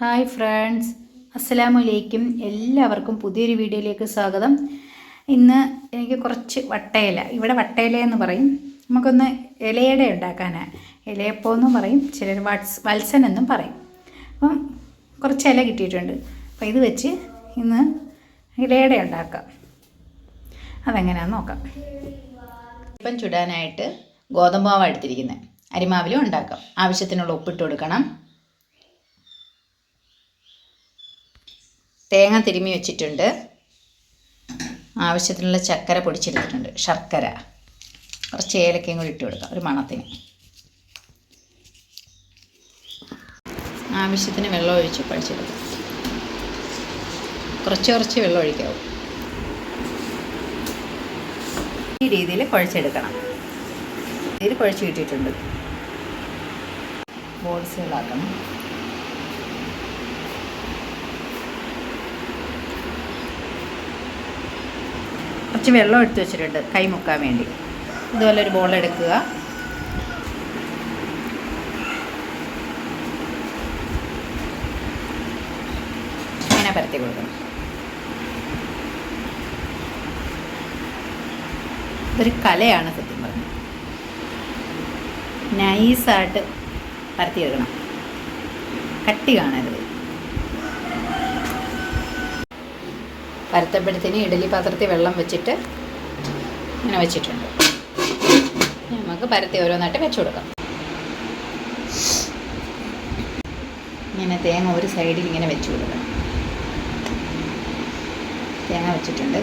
Hi friends അസ്സലാമു അലൈക്കും എല്ലാവർക്കും പുതിയൊരു വീഡിയോയിലേക്ക് സ്വാഗതം. ഇന്ന് എനിക്ക് കുറച്ച് വട്ടയില. ഇവിടെ വട്ടയില എന്ന് പറയും. നമുക്കൊന്ന് ഇലയട ഉണ്ടാക്കാനാണ് ഇലയപ്പോ എന്നും പറയും. ചിലർ വത്സ് വത്സൻ എന്നും പറയും. അപ്പം കുറച്ച് ഇല കിട്ടിയിട്ടുണ്ട്. അപ്പോൾ ഇത് വെച്ച് ഇന്ന് ഇലയട ഉണ്ടാക്കാം. അതെങ്ങനെയാണെന്ന് നോക്കാം. ഇപ്പം ചുടാനായിട്ട് ഗോതമ്പ് മാവ് എടുത്തിരിക്കുന്നത് അരിമാവിലും ഉണ്ടാക്കാം. ആവശ്യത്തിനുള്ള ഉപ്പിട്ട് കൊടുക്കണം. തേങ്ങ തിരുമ്മി വെച്ചിട്ടുണ്ട്. ആവശ്യത്തിനുള്ള ചക്കര പൊടിച്ചെടുത്തിട്ടുണ്ട്. ശർക്കര. കുറച്ച് ഏലക്കയും കൂടി ഇട്ട് കൊടുക്കാം ഒരു മണത്തിന്. ആവശ്യത്തിന് വെള്ളം ഒഴിച്ച് പഴിച്ചെടുക്കാം. കുറച്ച് കുറച്ച് വെള്ളം ഒഴിക്കാവും. ഈ രീതിയിൽ കുഴച്ചെടുക്കണം. ഇതിൽ കുഴച്ച് കിട്ടിയിട്ടുണ്ട്. ബോൾസുകളാക്കണം. കുറച്ച് വെള്ളം എടുത്ത് വെച്ചിട്ടുണ്ട് കൈ മുക്കാൻ വേണ്ടി. ഇതുപോലെ ഒരു ബോൾ എടുക്കുക. അങ്ങനെ പരത്തി കൊടുക്കണം. ഇതൊരു കലയാണ് സത്യം പറഞ്ഞത് നൈസായിട്ട് പരത്തിയെടുക്കണം കട്ടി കാണരുത്. പരത്തപ്പെടുത്തിന് ഇഡലി പാത്രത്തിൽ വെള്ളം വെച്ചിട്ട് ഇങ്ങനെ വെച്ചിട്ടുണ്ട്. നമുക്ക് പരത്തി ഓരോന്നായിട്ട് വെച്ചു കൊടുക്കാം. ഇങ്ങനെ തേങ്ങ ഒരു സൈഡിൽ ഇങ്ങനെ വെച്ചു കൊടുക്കാം. തേങ്ങ വെച്ചിട്ടുണ്ട്.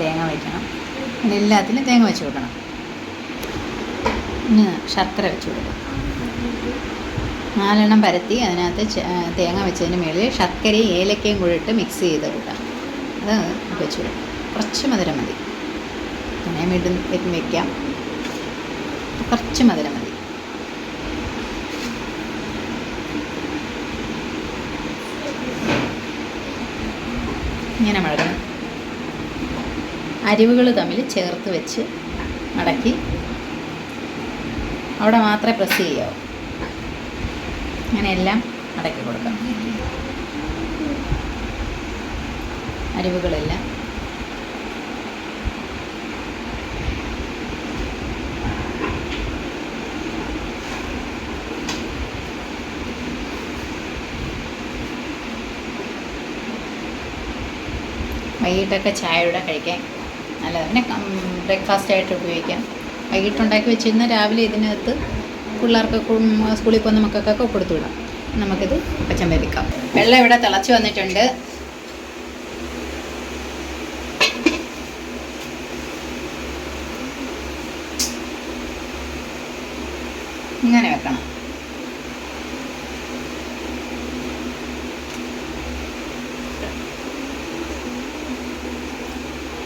തേങ്ങ വയ്ക്കണം. പിന്നെ എല്ലാത്തിലും തേങ്ങ വെച്ച് കൊടുക്കണം. ഇനി ശർക്കര വെച്ച് കൊടുക്കണം. നാലെണ്ണം പരത്തി അതിനകത്ത് തേങ്ങ വെച്ചതിന് മേളിൽ ശർക്കരയും ഏലക്കയും കൂടി ഇട്ട് മിക്സ് ചെയ്ത് കൂട്ടാം അത് വെച്ച് കൊടുക്കാം കുറച്ച് മധുരം മതി. പിന്നെ വീണ്ടും വെക്കും. കുറച്ച് മധുരം മതി. ഇങ്ങനെ മടക്കണം അരിവുകൾ തമ്മിൽ ചേർത്ത് വെച്ച് മടക്കി. അവിടെ മാത്രമേ പ്രസ് ചെയ്യാവൂ. അങ്ങനെയെല്ലാം മടക്കി കൊടുക്കാം. അരിവുകളെല്ലാം. വൈകിട്ടൊക്കെ ചായയുടെ കഴിക്കാൻ നല്ലതാണ് പിന്നെ ബ്രേക്ക്ഫാസ്റ്റ് ആയിട്ട് ഉപയോഗിക്കാം. വൈകിട്ടുണ്ടാക്കി വെച്ചിരുന്ന രാവിലെ ഇതിനകത്ത് പിള്ളേർക്ക് സ്കൂളിൽ പോകുന്ന മക്കൾക്കൊക്കെ കൊടുത്തു വിടാം. നമുക്കിത് പച്ചൻ വേവിക്കാം. വെള്ളം ഇവിടെ തിളച്ച് വന്നിട്ടുണ്ട്. ഇങ്ങനെ വെക്കണം.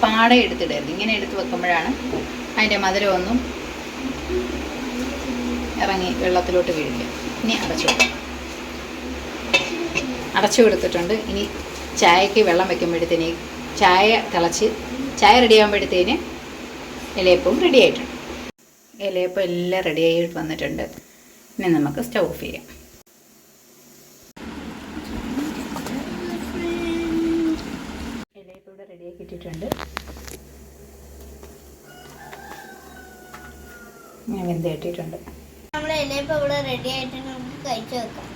പാട എടുത്തിടരുത്. ഇങ്ങനെ എടുത്ത് വെക്കുമ്പോഴാണ് അതിന്റെ മധുരമൊന്നും ഇറങ്ങി വെള്ളത്തിലോട്ട് വീഴിക്കുക ഇനി അടച്ചു കൊടുക്കാം. അടച്ചു കൊടുത്തിട്ടുണ്ട്. ഇനി ചായക്ക് വെള്ളം വെക്കുമ്പോഴത്തേന് ചായ തിളച്ച് ചായ റെഡി ആകുമ്പോഴത്തേന് ഇലയപ്പവും റെഡി ആയിട്ടുണ്ട്. ഇലയപ്പം എല്ലാം റെഡി ആയിട്ട് വന്നിട്ടുണ്ട്. ഇനി നമുക്ക് സ്റ്റൗ ഓഫ് ചെയ്യാം ഇലയപ്പം ഇവിടെ റെഡിയാക്കി ഞാൻ വെന്ത് കെട്ടിയിട്ടുണ്ട് ഇലയപ്പം ഇവിടെ റെഡി വെക്കാം.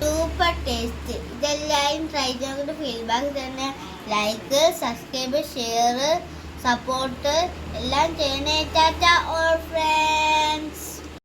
സൂപ്പർ ടേസ്റ്റ് ഇതെല്ലാവരും ട്രൈ ചെയ്തിട്ട് ഫീഡ്ബാക്ക് തന്നെ. ലൈക്ക് സബ്സ്ക്രൈബ് ഷെയർ സപ്പോർട്ട് എല്ലാം ചെയ്യണേ. Tata all friends